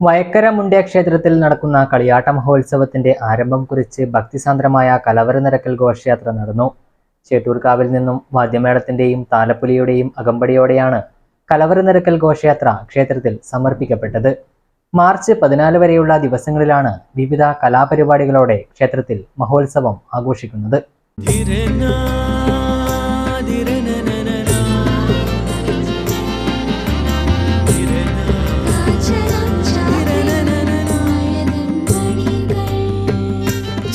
വയക്കര മുണ്ടിയ ക്ഷേത്രത്തിൽ നടക്കുന്ന കളിയാട്ട മഹോത്സവത്തിന്റെ ആരംഭം കുറിച്ച് ഭക്തിസാന്ദ്രമായ കലവറ നിരക്കൽ ഘോഷയാത്ര നടന്നു. ചേട്ടൂർക്കാവിൽ നിന്നും വാദ്യമേളത്തിന്റെയും താലപ്പുലിയുടെയും അകമ്പടിയോടെയാണ് കലവറ നിരക്കൽ ഘോഷയാത്ര ക്ഷേത്രത്തിൽ സമർപ്പിക്കപ്പെട്ടത്. മാർച്ച് പതിനാല് വരെയുള്ള ദിവസങ്ങളിലാണ് വിവിധ കലാപരിപാടികളോടെ ക്ഷേത്രത്തിൽ മഹോത്സവം ആഘോഷിക്കുന്നത്.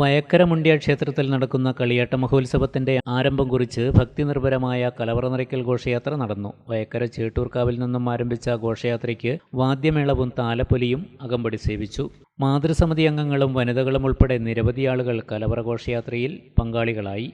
വയക്കര മുണ്ടിയ ക്ഷേത്രത്തിൽ നടക്കുന്ന കളിയാട്ട മഹോത്സവത്തിന്റെ ആരംഭം കുറിച്ച് ഭക്തിനിർഭരമായ കലവറ നിറയ്ക്കൽ ഘോഷയാത്ര നടന്നു. വയക്കര ചേട്ടൂർക്കാവിൽ നിന്നും ആരംഭിച്ച ഘോഷയാത്രയ്ക്ക് വാദ്യമേളവും താലപ്പൊലിയും അകമ്പടി സേവിച്ചു. മാതൃസമിതി അംഗങ്ങളും വനിതകളും ഉൾപ്പെടെ നിരവധി ആളുകൾ കലവറ ഘോഷയാത്രയിൽ പങ്കാളികളായി.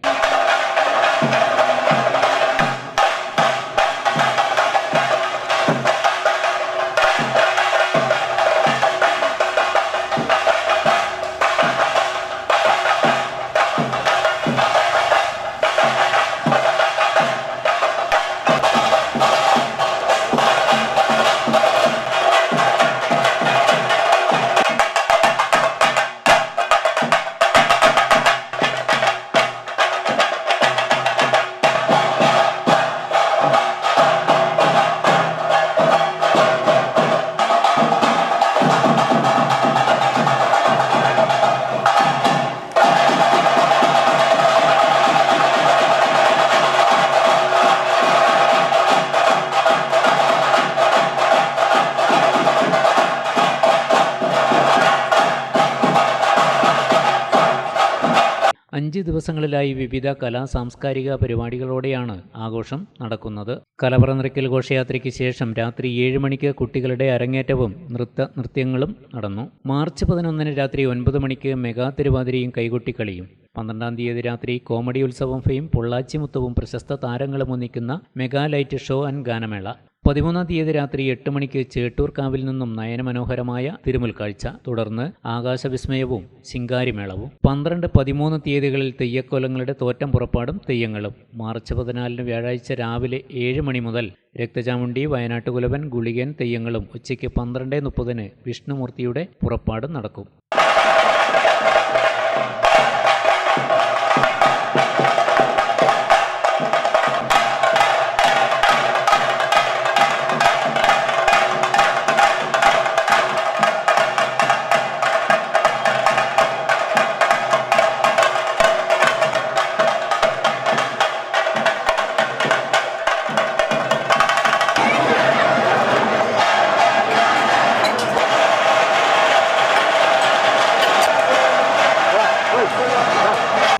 അഞ്ച് ദിവസങ്ങളിലായി വിവിധ കലാ സാംസ്കാരിക പരിപാടികളോടെയാണ് ആഘോഷം നടക്കുന്നത്. കലവറ നിറയ്ക്കൽ ഘോഷയാത്രയ്ക്ക് ശേഷം രാത്രി ഏഴ് മണിക്ക് കുട്ടികളുടെ അരങ്ങേറ്റവും നൃത്ത നൃത്യങ്ങളും നടന്നു. മാർച്ച് പതിനൊന്നിന് രാത്രി ഒൻപത് മണിക്ക് മെഗാ തിരുവാതിരയും കൈകൊട്ടിക്കളിയും പന്ത്രണ്ടാം തീയതി രാത്രി കോമഡി ഉത്സവം ഫെയും പൊള്ളാച്ചിമുത്തവും പ്രശസ്ത താരങ്ങളും ഒന്നിക്കുന്ന മെഗാ ലൈറ്റ് ഷോ ആൻഡ് ഗാനമേള. പതിമൂന്നാം തീയതി രാത്രി എട്ട് മണിക്ക് ചേട്ടൂർക്കാവിൽ നിന്നും നയനമനോഹരമായ തിരുമുൽക്കാഴ്ച തുടർന്ന് ആകാശവിസ്മയവും ശിങ്കാരിമേളവും. പന്ത്രണ്ട് പതിമൂന്ന് തീയതികളിൽ തെയ്യക്കോലങ്ങളുടെ തോറ്റം പുറപ്പാടും തെയ്യങ്ങളും. മാർച്ച് പതിനാലിന് വ്യാഴാഴ്ച രാവിലെ ഏഴ് മണി മുതൽ രക്തചാമുണ്ടി വയനാട്ടുകുലവൻ ഗുളികൻ തെയ്യങ്ങളും ഉച്ചയ്ക്ക് പന്ത്രണ്ട് മുപ്പതിന് വിഷ്ണുമൂർത്തിയുടെ പുറപ്പാടും നടക്കും.